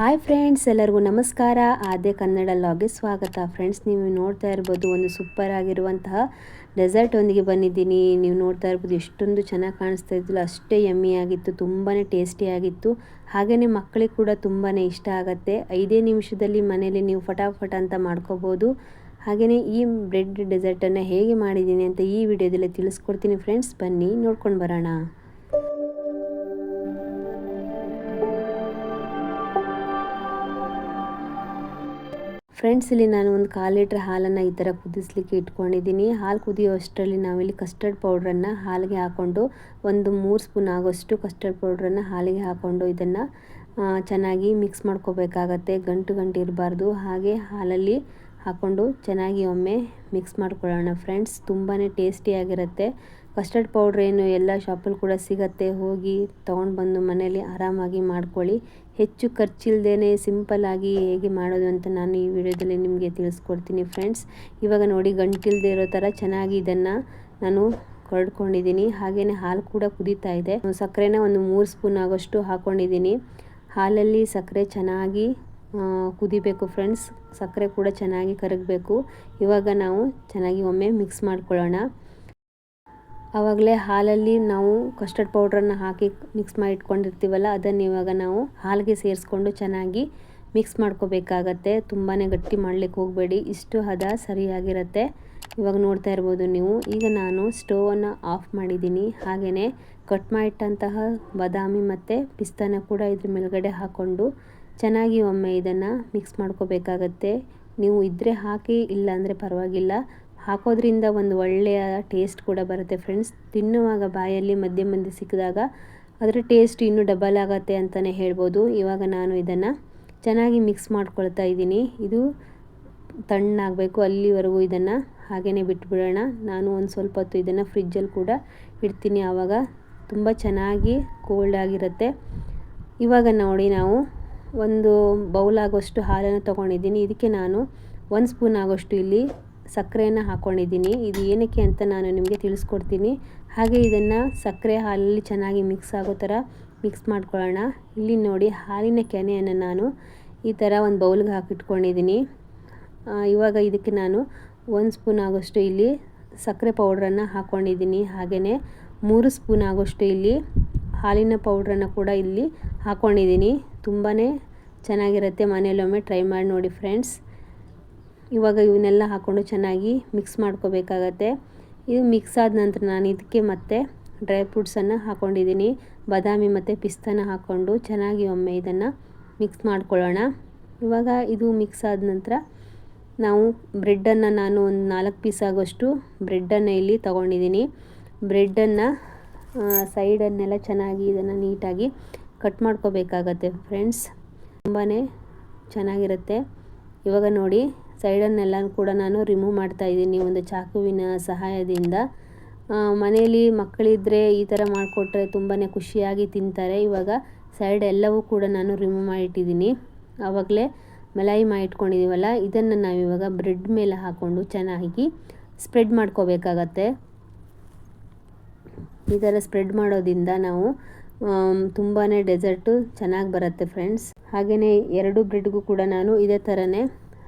Hi friends ಎಲ್ಲರಿಗೂ ನಮಸ್ಕಾರ. ಆದ್ಯ ಕನ್ನಡ ಲಾಗೆ ಸ್ವಾಗತ. ಫ್ರೆಂಡ್ಸ್ ನೀವು ನೋಡ್ತಾ ಇರ್ಬೋದು ಒಂದು ಸೂಪರ್ ಆಗಿರುವಂತಹ ಡೆಸರ್ಟ್ ಒಂದಿಗೆ ಬಂದಿದ್ದೀನಿ. ನೀವು ನೋಡ್ತಾ ಇರ್ಬೋದು ಎಷ್ಟೊಂದು ಚೆನ್ನಾಗಿ ಕಾಣಿಸ್ತಾ ಇದ್ದಿಲ್ಲ. ಅಷ್ಟೇ ಯಮ್ಮಿ ಆಗಿತ್ತು ತುಂಬಾ ಟೇಸ್ಟಿಯಾಗಿತ್ತು ಹಾಗೆಯೇ ಮಕ್ಕಳಿಗೆ ಕೂಡ ತುಂಬಾ ಇಷ್ಟ ಆಗುತ್ತೆ. ಐದೇ ನಿಮಿಷದಲ್ಲಿ ಮನೇಲಿ ನೀವು ಫಟಾಫಟ ಅಂತ ಮಾಡ್ಕೋಬೋದು. ಹಾಗೆಯೇ ಈ ಬ್ರೆಡ್ ಡೆಸರ್ಟನ್ನು ಹೇಗೆ ಮಾಡಿದ್ದೀನಿ ಅಂತ ಈ ವಿಡಿಯೋದಲ್ಲಿ ತಿಳಿಸ್ಕೊಡ್ತೀನಿ ಫ್ರೆಂಡ್ಸ್ ಬನ್ನಿ, ನೋಡ್ಕೊಂಡು ಬರೋಣ. ಫ್ರೆಂಡ್ಸ್ ಇಲ್ಲಿ ನಾನು ಒಂದು ಕಾಲು ಲೀಟ್ರ್ ಹಾಲನ್ನು ಈ ಥರ ಕುದಿಸ್ಲಿಕ್ಕೆ ಇಟ್ಕೊಂಡಿದ್ದೀನಿ. ಹಾಲು ಕುದಿಯೋ ಅಷ್ಟರಲ್ಲಿ ನಾವಿಲ್ಲಿ ಕಸ್ಟರ್ಡ್ ಪೌಡ್ರನ್ನು ಹಾಲಿಗೆ ಹಾಕ್ಕೊಂಡು ಒಂದು ಮೂರು ಸ್ಪೂನ್ ಆಗೋಷ್ಟು ಕಸ್ಟರ್ಡ್ ಪೌಡ್ರನ್ನು ಹಾಲಿಗೆ ಹಾಕ್ಕೊಂಡು ಇದನ್ನು ಚೆನ್ನಾಗಿ ಮಿಕ್ಸ್ ಮಾಡ್ಕೋಬೇಕಾಗತ್ತೆ. ಗಂಟು ಗಂಟು ಇರಬಾರ್ದು. ಹಾಗೆ ಹಾಲಲ್ಲಿ ಹಾಕ್ಕೊಂಡು ಚೆನ್ನಾಗಿ ಒಮ್ಮೆ ಮಿಕ್ಸ್ ಮಾಡ್ಕೊಳ್ಳೋಣ ಫ್ರೆಂಡ್ಸ್ ತುಂಬಾ ಟೇಸ್ಟಿಯಾಗಿರುತ್ತೆ ಕಸ್ಟರ್ಡ್ ಪೌಡ್ರ್ ಏನು ಎಲ್ಲ ಶಾಪಲ್ಲಿ ಕೂಡ ಸಿಗತ್ತೆ. ಹೋಗಿ ತೊಗೊಂಡು ಬಂದು ಮನೇಲಿ ಆರಾಮಾಗಿ ಮಾಡ್ಕೊಳ್ಳಿ. ಹೆಚ್ಚು ಖರ್ಚಿಲ್ಲದೇ ಸಿಂಪಲ್ಲಾಗಿ ಹೇಗೆ ಮಾಡೋದು ಅಂತ ನಾನು ಈ ವಿಡಿಯೋದಲ್ಲಿ ನಿಮಗೆ ತಿಳಿಸ್ಕೊಡ್ತೀನಿ ಫ್ರೆಂಡ್ಸ್. ಇವಾಗ ನೋಡಿ ಗಂಟಿಲ್ದೇ ಇರೋ ಥರ ಚೆನ್ನಾಗಿ ಇದನ್ನು ನಾನು ಕರ್ಡ್ಕೊಂಡಿದ್ದೀನಿ ಹಾಗೆಯೇ ಹಾಲು ಕೂಡ ಕುದೀತಾ ಇದೆ. ಸಕ್ಕರೆನ ಒಂದು ಮೂರು ಸ್ಪೂನ್ ಆಗೋಷ್ಟು ಹಾಕ್ಕೊಂಡಿದ್ದೀನಿ ಹಾಲಲ್ಲಿ ಸಕ್ಕರೆ ಚೆನ್ನಾಗಿ ಕುದಿಬೇಕು ಫ್ರೆಂಡ್ಸ್. ಸಕ್ಕರೆ ಕೂಡ ಚೆನ್ನಾಗಿ ಕರಗಬೇಕು. ಇವಾಗ ನಾವು ಚೆನ್ನಾಗಿ ಒಮ್ಮೆ ಮಿಕ್ಸ್ ಮಾಡ್ಕೊಳ್ಳೋಣ. ಆವಾಗಲೇ ಹಾಲಲ್ಲಿ ನಾವು ಕಸ್ಟರ್ಡ್ ಪೌಡ್ರನ್ನು ಹಾಕಿ ಮಿಕ್ಸ್ ಮಾಡಿ ಇಟ್ಕೊಂಡಿರ್ತೀವಲ್ಲ ಅದನ್ನು ಇವಾಗ ನಾವು ಹಾಲಿಗೆ ಸೇರಿಸ್ಕೊಂಡು ಚೆನ್ನಾಗಿ ಮಿಕ್ಸ್ ಮಾಡ್ಕೋಬೇಕಾಗತ್ತೆ. ತುಂಬಾ ಗಟ್ಟಿ ಮಾಡಲಿಕ್ಕೆ ಹೋಗಬೇಡಿ, ಇಷ್ಟು ಹದ ಸರಿಯಾಗಿರುತ್ತೆ. ಇವಾಗ ನೋಡ್ತಾ ಇರ್ಬೋದು ನೀವು, ಈಗ ನಾನು ಸ್ಟೋವನ್ನು ಆಫ್ ಮಾಡಿದ್ದೀನಿ. ಹಾಗೆಯೇ ಕಟ್ ಮಾಡಿಟ್ಟಂತಹ ಬಾದಾಮಿ ಮತ್ತು ಪಿಸ್ತಾನ ಕೂಡ ಇದ್ರ ಮೇಲ್ಗಡೆ ಹಾಕ್ಕೊಂಡು ಚೆನ್ನಾಗಿ ಒಮ್ಮೆ ಇದನ್ನು ಮಿಕ್ಸ್ ಮಾಡ್ಕೋಬೇಕಾಗತ್ತೆ. ನೀವು ಇದ್ದರೆ ಹಾಕಿ ಇಲ್ಲ ಅಂದರೆ ಪರವಾಗಿಲ್ಲ. ಹಾಕೋದ್ರಿಂದ ಒಂದು ಒಳ್ಳೆಯ ಟೇಸ್ಟ್ ಕೂಡ ಬರುತ್ತೆ ಫ್ರೆಂಡ್ಸ್ ತಿನ್ನುವಾಗ ಬಾಯಲ್ಲಿ ಮಧ್ಯೆ ಮಧ್ಯೆ ಸಿಕ್ಕಿದಾಗ ಅದರ ಟೇಸ್ಟ್ ಇನ್ನೂ ಡಬಲ್ ಆಗುತ್ತೆ ಅಂತಲೇ ಹೇಳ್ಬೋದು. ಇವಾಗ ನಾನು ಇದನ್ನು ಚೆನ್ನಾಗಿ ಮಿಕ್ಸ್ ಮಾಡ್ಕೊಳ್ತಾ ಇದ್ದೀನಿ. ಇದು ತಣ್ಣಾಗಬೇಕು ಅಲ್ಲಿವರೆಗೂ ಇದನ್ನು ಹಾಗೆಯೇ ಬಿಟ್ಬಿಡೋಣ. ನಾನು ಒಂದು ಸ್ವಲ್ಪ ಹೊತ್ತು ಇದನ್ನು ಫ್ರಿಜ್ಜಲ್ಲಿ ಕೂಡ ಇಡ್ತೀನಿ. ಆವಾಗ ತುಂಬ ಚೆನ್ನಾಗಿ ಕೋಲ್ಡ್ ಆಗಿರುತ್ತೆ. ಇವಾಗ ನೋಡಿ ನಾವು ಒಂದು ಬೌಲ್ ಆಗೋಷ್ಟು ಹಾಲನ್ನು ತೊಗೊಂಡಿದ್ದೀನಿ. ಇದಕ್ಕೆ ನಾನು ಒಂದು ಸ್ಪೂನ್ ಆಗೋಷ್ಟು ಇಲ್ಲಿ ಸಕ್ಕರೆಯನ್ನು ಹಾಕ್ಕೊಂಡಿದ್ದೀನಿ ಇದು ಏನಕ್ಕೆ ಅಂತ ನಾನು ನಿಮಗೆ ತಿಳಿಸ್ಕೊಡ್ತೀನಿ. ಹಾಗೆ ಇದನ್ನು ಸಕ್ಕರೆ ಹಾಲಲ್ಲಿ ಚೆನ್ನಾಗಿ ಮಿಕ್ಸ್ ಆಗೋ ಥರ ಮಿಕ್ಸ್ ಮಾಡ್ಕೊಳ್ಳೋಣ. ಇಲ್ಲಿ ನೋಡಿ ಹಾಲಿನ ಕೆನೆಯನ್ನು ನಾನು ಈ ಥರ ಒಂದು ಬೌಲ್ಗೆ ಹಾಕಿಟ್ಕೊಂಡಿದ್ದೀನಿ. ಇವಾಗ ಇದಕ್ಕೆ ನಾನು ಒಂದು ಸ್ಪೂನ್ ಆಗೋಷ್ಟು ಇಲ್ಲಿ ಸಕ್ಕರೆ ಪೌಡ್ರನ್ನು ಹಾಕ್ಕೊಂಡಿದ್ದೀನಿ ಹಾಗೆಯೇ ಮೂರು ಸ್ಪೂನ್ ಆಗೋಷ್ಟು ಇಲ್ಲಿ ಹಾಲಿನ ಪೌಡ್ರನ್ನು ಕೂಡ ಇಲ್ಲಿ ಹಾಕ್ಕೊಂಡಿದ್ದೀನಿ ತುಂಬಾ ಚೆನ್ನಾಗಿರುತ್ತೆ ಮನೆಯಲ್ಲೊಮ್ಮೆ. ಟ್ರೈ ಮಾಡಿ ನೋಡಿ ಫ್ರೆಂಡ್ಸ್. ಇವಾಗ ಇವನ್ನೆಲ್ಲ ಹಾಕ್ಕೊಂಡು ಚೆನ್ನಾಗಿ ಮಿಕ್ಸ್ ಮಾಡ್ಕೋಬೇಕಾಗತ್ತೆ. ಇದು ಮಿಕ್ಸ್ ಆದ ನಂತರ ನಾನು ಇದಕ್ಕೆ ಮತ್ತೆ ಡ್ರೈ ಫ್ರೂಟ್ಸನ್ನು ಹಾಕ್ಕೊಂಡಿದ್ದೀನಿ ಬಾದಾಮಿ ಮತ್ತು ಪಿಸ್ತಾನ ಹಾಕ್ಕೊಂಡು ಚೆನ್ನಾಗಿ ಒಮ್ಮೆ ಇದನ್ನು ಮಿಕ್ಸ್ ಮಾಡ್ಕೊಳ್ಳೋಣ. ಇವಾಗ ಇದು ಮಿಕ್ಸ್ ಆದ ನಂತರ ನಾವು ಬ್ರೆಡ್ಡನ್ನು ನಾನು ಒಂದು ನಾಲ್ಕು ಪೀಸ್ ಆಗೋಷ್ಟು ಬ್ರೆಡ್ಡನ್ನು ಇಲ್ಲಿ ತೊಗೊಂಡಿದ್ದೀನಿ. ಬ್ರೆಡ್ಡನ್ನು ಸೈಡನ್ನೆಲ್ಲ ಚೆನ್ನಾಗಿ ಇದನ್ನು ನೀಟಾಗಿ ಕಟ್ ಮಾಡ್ಕೋಬೇಕಾಗತ್ತೆ ಫ್ರೆಂಡ್ಸ್ ತುಂಬಾ ಚೆನ್ನಾಗಿರುತ್ತೆ. ಇವಾಗ ನೋಡಿ ಸೈಡನ್ನೆಲ್ಲ ಕೂಡ ನಾನು ರಿಮೂವ್ ಮಾಡ್ತಾ ಇದ್ದೀನಿ ಒಂದು ಚಾಕುವಿನ ಸಹಾಯದಿಂದ. ಮನೆಯಲ್ಲಿ ಮಕ್ಕಳಿದ್ದರೆ ಈ ಥರ ಮಾಡಿಕೊಟ್ರೆ ತುಂಬಾ ಖುಷಿಯಾಗಿ ತಿಂತಾರೆ. ಇವಾಗ ಸೈಡ್ ಎಲ್ಲವೂ ಕೂಡ ನಾನು ರಿಮೂವ್ ಮಾಡಿಟ್ಟಿದ್ದೀನಿ. ಆವಾಗಲೇ ಮಲಾಯಿ ಮಾಡಿಟ್ಕೊಂಡಿದ್ದೀವಲ್ಲ ಇದನ್ನು ನಾವಿವಾಗ ಬ್ರೆಡ್ ಮೇಲೆ ಹಾಕ್ಕೊಂಡು ಚೆನ್ನಾಗಿ ಸ್ಪ್ರೆಡ್ ಮಾಡ್ಕೋಬೇಕಾಗತ್ತೆ. ಈ ಥರ ಸ್ಪ್ರೆಡ್ ಮಾಡೋದ್ರಿಂದ ನಾವು ತುಂಬಾ ಡೆಸರ್ಟು ಚೆನ್ನಾಗಿ ಬರುತ್ತೆ ಫ್ರೆಂಡ್ಸ್ ಹಾಗೆಯೇ ಎರಡು ಬ್ರೆಡ್ಗೂ ಕೂಡ ನಾನು ಇದೇ ಥರನೇ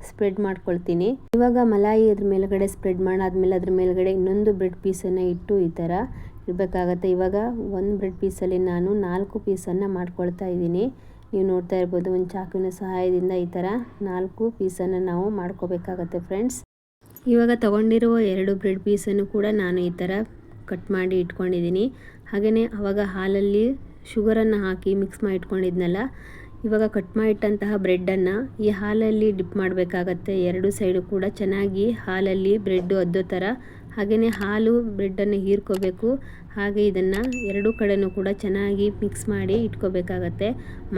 ಸ್ಪ್ರೆಡ್ ಮಾಡ್ಕೊಳ್ತೀನಿ. ಇವಾಗ ಮಲಾಯಿ ಅದ್ರ ಮೇಲ್ಗಡೆ ಸ್ಪ್ರೆಡ್ ಮಾಡಾದ್ಮೇಲೆ ಅದ್ರ ಮೇಲ್ಗಡೆ ಇನ್ನೊಂದು ಬ್ರೆಡ್ ಪೀಸನ್ನು ಇಟ್ಟು ಈ ಥರ ಇಡಬೇಕಾಗತ್ತೆ. ಇವಾಗ ಒಂದು ಬ್ರೆಡ್ ಪೀಸಲ್ಲಿ ನಾನು ನಾಲ್ಕು ಪೀಸನ್ನು ಮಾಡ್ಕೊಳ್ತಾ ಇದ್ದೀನಿ. ನೀವು ನೋಡ್ತಾ ಇರ್ಬೋದು ಒಂದು ಚಾಕುವಿನ ಸಹಾಯದಿಂದ ಈ ಥರ ನಾಲ್ಕು ಪೀಸನ್ನು ನಾವು ಮಾಡ್ಕೋಬೇಕಾಗತ್ತೆ ಫ್ರೆಂಡ್ಸ್. ಇವಾಗ ತಗೊಂಡಿರುವ ಎರಡು ಬ್ರೆಡ್ ಪೀಸನ್ನು ಕೂಡ ನಾನು ಈ ಥರ ಕಟ್ ಮಾಡಿ ಇಟ್ಕೊಂಡಿದ್ದೀನಿ. ಹಾಗೆಯೇ ಅವಾಗ ಹಾಲಲ್ಲಿ ಶುಗರನ್ನು ಹಾಕಿ ಮಿಕ್ಸ್ ಮಾಡಿ ಇಟ್ಕೊಂಡಿದ್ನಲ್ಲ ಇವಾಗ ಕಟ್ ಮಾಡಿಟ್ಟಂತಹ ಬ್ರೆಡ್ಡನ್ನು ಈ ಹಾಲಲ್ಲಿ ಡಿಪ್ ಮಾಡಬೇಕಾಗತ್ತೆ. ಎರಡು ಸೈಡು ಕೂಡ ಚೆನ್ನಾಗಿ ಹಾಲಲ್ಲಿ ಬ್ರೆಡ್ಡು ಅದ್ದೋ ಥರ ಹಾಗೆಯೇ ಹಾಲು ಬ್ರೆಡ್ಡನ್ನು ಹೀರ್ಕೋಬೇಕು. ಹಾಗೆ ಇದನ್ನು ಎರಡೂ ಕಡೆಯೂ ಕೂಡ ಚೆನ್ನಾಗಿ ಮಿಕ್ಸ್ ಮಾಡಿ ಇಟ್ಕೋಬೇಕಾಗತ್ತೆ.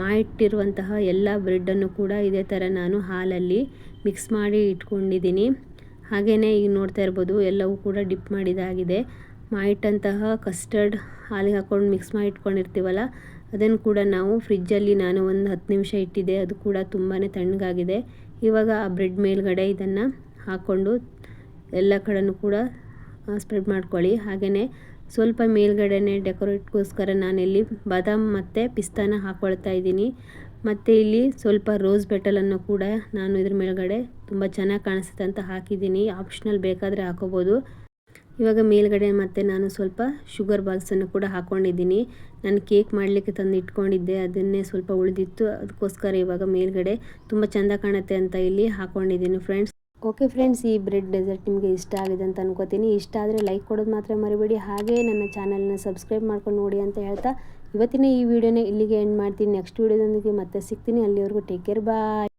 ಮಾಡಿಟ್ಟಿರುವಂತಹ ಎಲ್ಲ ಬ್ರೆಡ್ಡನ್ನು ಕೂಡ ಇದೇ ಥರ ನಾನು ಹಾಲಲ್ಲಿ ಮಿಕ್ಸ್ ಮಾಡಿ ಇಟ್ಕೊಂಡಿದ್ದೀನಿ ಹಾಗೆಯೇ ಈಗ ನೋಡ್ತಾ ಇರ್ಬೋದು, ಎಲ್ಲವೂ ಕೂಡ ಡಿಪ್ ಮಾಡಿದಾಗಿದೆ. ಮಾಡಿಟ್ಟಂತಹ ಕಸ್ಟರ್ಡ್ ಹಾಲಿಗೆ ಹಾಕ್ಕೊಂಡು ಮಿಕ್ಸ್ ಮಾಡಿ ಇಟ್ಕೊಂಡಿರ್ತೀವಲ್ಲ ಅದನ್ನು ಕೂಡ ನಾವು ಫ್ರಿಜ್ಜಲ್ಲಿ ನಾನು ಒಂದು ಹತ್ತು ನಿಮಿಷ ಇಟ್ಟಿದ್ದೆ. ಅದು ಕೂಡ ತುಂಬಾ ತಣ್ಣಗಾಗಿದೆ. ಇವಾಗ ಆ ಬ್ರೆಡ್ ಮೇಲ್ಗಡೆ ಇದನ್ನು ಹಾಕ್ಕೊಂಡು ಎಲ್ಲ ಕಡೆಯೂ ಕೂಡ ಸ್ಪ್ರೆಡ್ ಮಾಡ್ಕೊಳ್ಳಿ. ಹಾಗೆಯೇ ಸ್ವಲ್ಪ ಮೇಲ್ಗಡೆನೆ ಡೆಕೋರೇಟ್ಗೋಸ್ಕರ ನಾನಿಲ್ಲಿ ಬಾದಾಮ್ ಮತ್ತು ಪಿಸ್ತಾನ ಹಾಕ್ಕೊಳ್ತಾ ಇದ್ದೀನಿ. ಮತ್ತು ಇಲ್ಲಿ ಸ್ವಲ್ಪ ರೋಸ್ ಬೆಟಲನ್ನು ಕೂಡ ನಾನು ಇದ್ರ ಮೇಲ್ಗಡೆ ತುಂಬ ಚೆನ್ನಾಗಿ ಕಾಣಿಸುತ್ತೆ ಅಂತ ಹಾಕಿದ್ದೀನಿ. ಆಪ್ಷನಲ್ ಬೇಕಾದರೆ ಹಾಕೋಬೋದು. ಇವಾಗ ಮೇಲ್ಗಡೆ ಮತ್ತೆ ನಾನು ಸ್ವಲ್ಪ ಶುಗರ್ ಬಾಲ್ಸನ್ನು ಕೂಡ ಹಾಕ್ಕೊಂಡಿದ್ದೀನಿ ನಾನು ಕೇಕ್ ಮಾಡಲಿಕ್ಕೆ ತಂದು ಇಟ್ಕೊಂಡಿದ್ದೆ, ಅದನ್ನೇ ಸ್ವಲ್ಪ ಉಳಿದಿತ್ತು. ಅದಕ್ಕೋಸ್ಕರ ಇವಾಗ ಮೇಲ್ಗಡೆ ತುಂಬ ಚೆಂದ ಕಾಣುತ್ತೆ ಅಂತ ಇಲ್ಲಿ ಹಾಕ್ಕೊಂಡಿದ್ದೀನಿ ಫ್ರೆಂಡ್ಸ್ ಓಕೆ ಫ್ರೆಂಡ್ಸ್ ಈ ಬ್ರೆಡ್ ಡೆಸರ್ಟ್ ನಿಮಗೆ ಇಷ್ಟ ಆಗಿದೆ ಅಂತ ಅನ್ಕೋತೀನಿ. ಇಷ್ಟ ಆದರೆ ಲೈಕ್ ಕೊಡೋದು ಮಾತ್ರ ಮರಿಬೇಡಿ. ಹಾಗೆ ನನ್ನ ಚಾನಲ್ನ ಸಬ್ಸ್ಕ್ರೈಬ್ ಮಾಡ್ಕೊಂಡು ನೋಡಿ ಅಂತ ಹೇಳ್ತಾ, ಇವತ್ತಿನ ಈ ವಿಡಿಯೋನೇ ಇಲ್ಲಿಗೆ ಎಂಡ್ ಮಾಡ್ತೀನಿ. ನೆಕ್ಸ್ಟ್ ವೀಡಿಯೋದೊಂದಿಗೆ ಮತ್ತೆ ಸಿಗ್ತೀನಿ. ಅಲ್ಲಿವರೆಗೂ ಟೇಕ್ ಕೇರ್ ಬಾಯ್